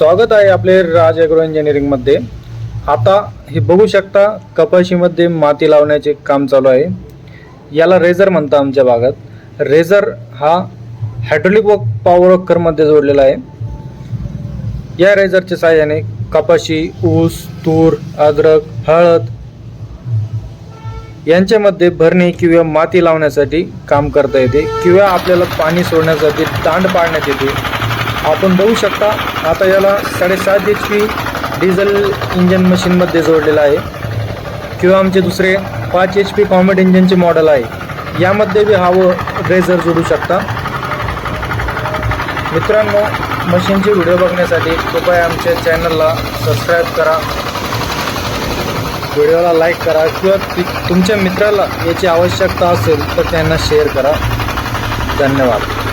स्वागत आहे आपले राज ॲग्रो इंजिनिअरिंगमध्ये आता हे बघू शकता कपाशीमध्ये माती लावण्याचे काम चालू आहे. याला रेझर म्हणतात आमच्या भागात. रेझर हा हायड्रोलिक व पॉवर वॉकरमध्ये जोडलेला आहे. या रेझरच्या सहाय्याने कपाशी ऊस तूर अद्रक हळद यांच्यामध्ये भरणे किंवा माती लावण्यासाठी काम करता येते. किंवा आपल्याला पाणी सोडण्यासाठी दांड पाडण्यात येते. आपण बघू शकता आता याला साडेसात एच पी डिझेल इंजन मशीनमध्ये जोडलेलं आहे. किंवा आमचे दुसरे पाच एच पी कॉमेट इंजनचे मॉडेल आहे. यामध्ये बी हवं रेझर जोडू शकता. मित्रांनो मशीनचे व्हिडिओ बघण्यासाठी कृपया आमच्या चॅनलला सबस्क्राईब करा. व्हिडिओला लाईक करा. किंवा तुमच्या मित्राला याची आवश्यकता असेल तर त्यांना शेअर करा. धन्यवाद.